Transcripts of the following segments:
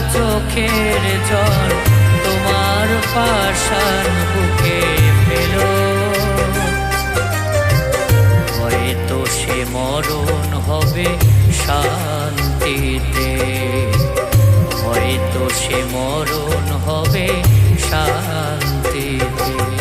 চোখের জল তোমার পাশান বুকে ফেল। হয়তো সে মরণ হবে শান্তিতে। হয়তো সে মরণ হবে শান্তিতে।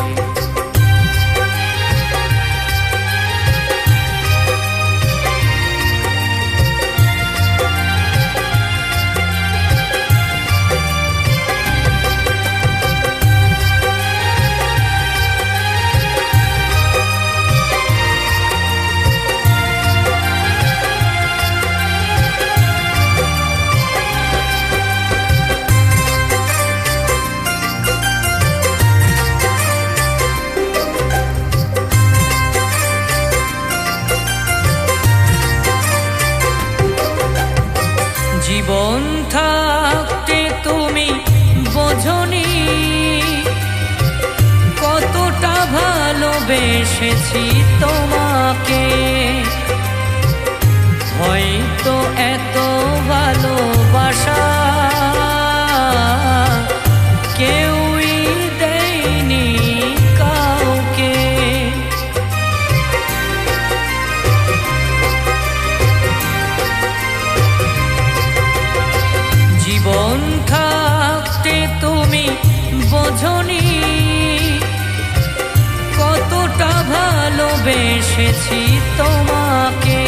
ভালোবেসেছি তোমাকে?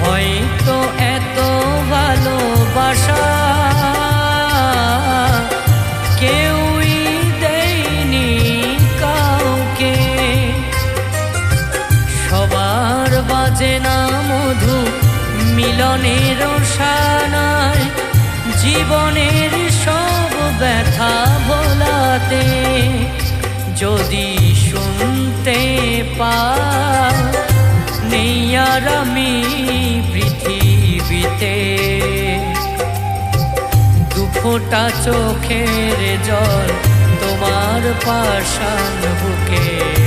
হয়তো এত ভালোবাসা কেউই দেয়নি কাউকে। সবার বাজে না মধু, মিলনের সানায় জীবনের সব ব্যথা ভোলাতে যদি শুনতে পা নেই আর আমি পৃথিবীতে। দুফোটা চোখের জল তোমার পাশান বুকে।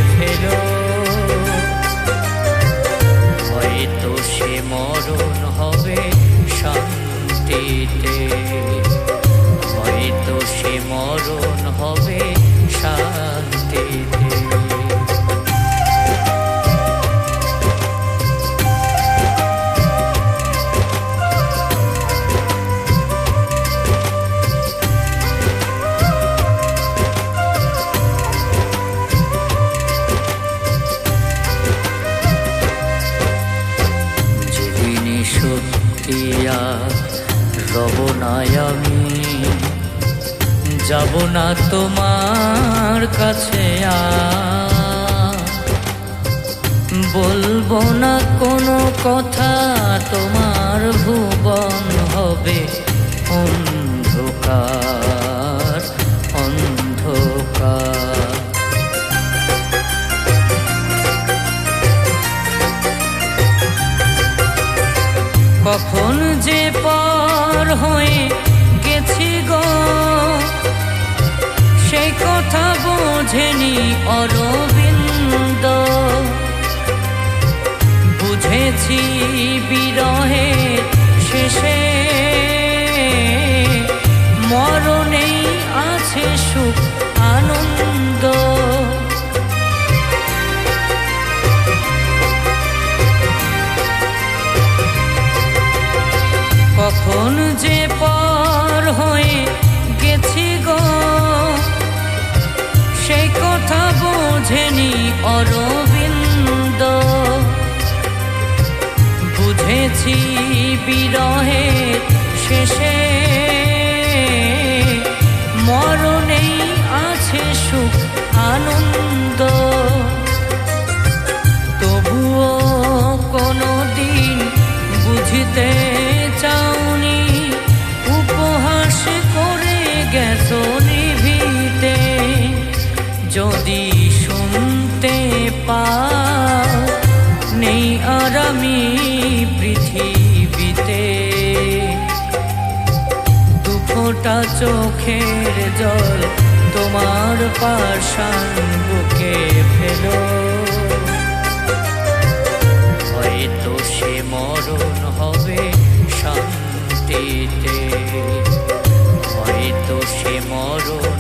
এসেছি বিরহের শেষে। ফোটা চোখের জল তোমার পাশান বুকে ফেলো। হয়তো সে মরণ হবে শান্তিতে। হয়তো সে মরণ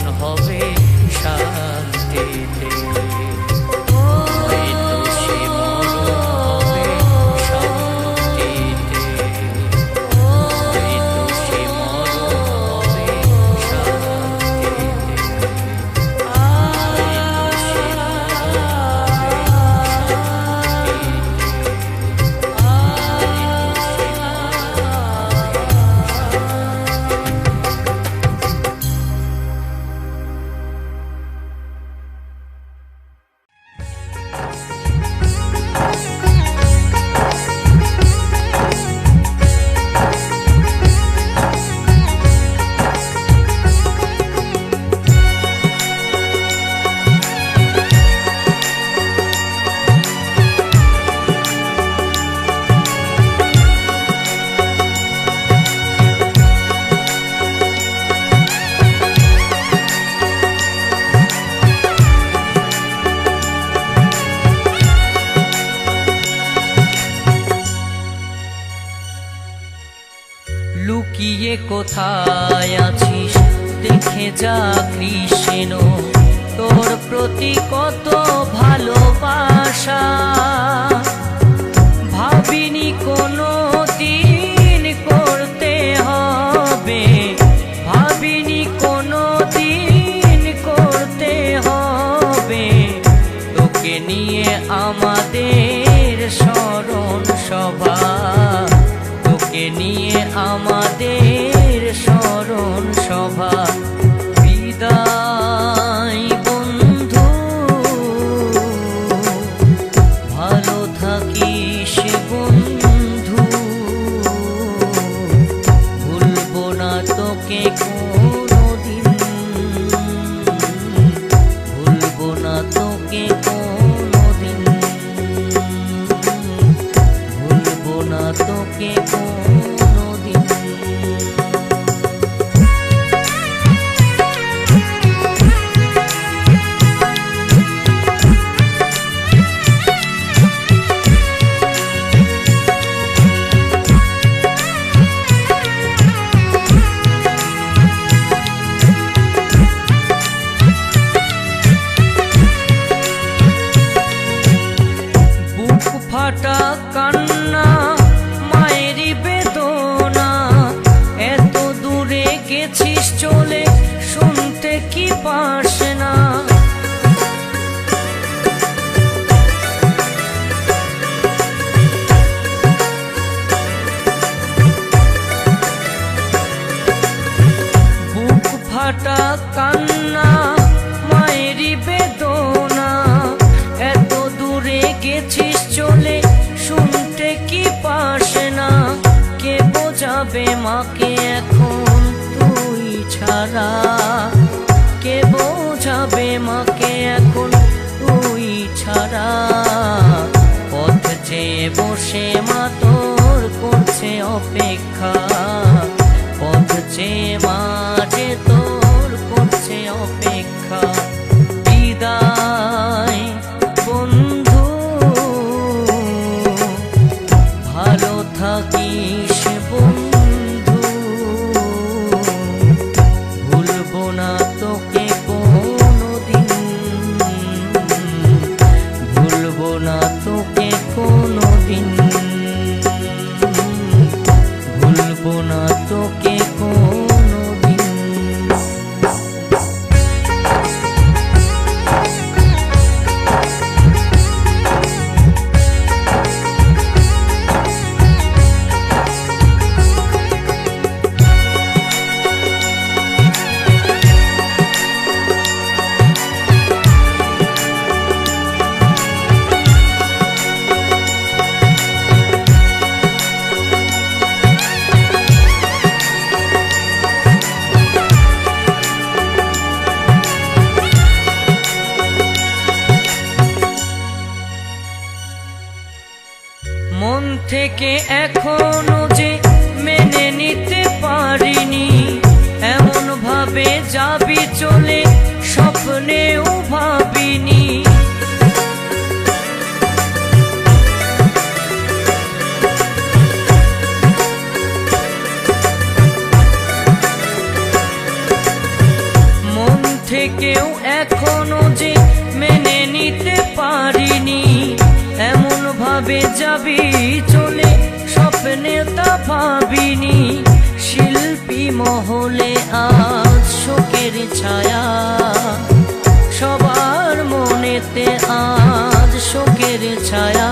তোকে এখনও যে মেনে নিতে পারিনি এমন ভাবে যাবি চলে স্বপ্নেও যাবি চলে, স্বপ্নে তা ভাবিনি। শিল্পী মহলে আজ শোকের ছায়া। সবার মনেতে আজ শোকের ছায়া।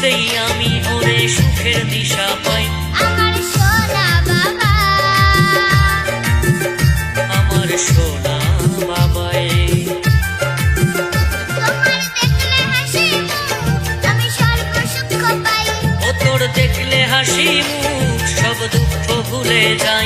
যেতেই আমি ওরে সুখের দিশা পাই। আমার সোনা বাবা। আমার সোনা বাবায় দেখলে হাসি মুখ সব দুঃখ ভুলে যায়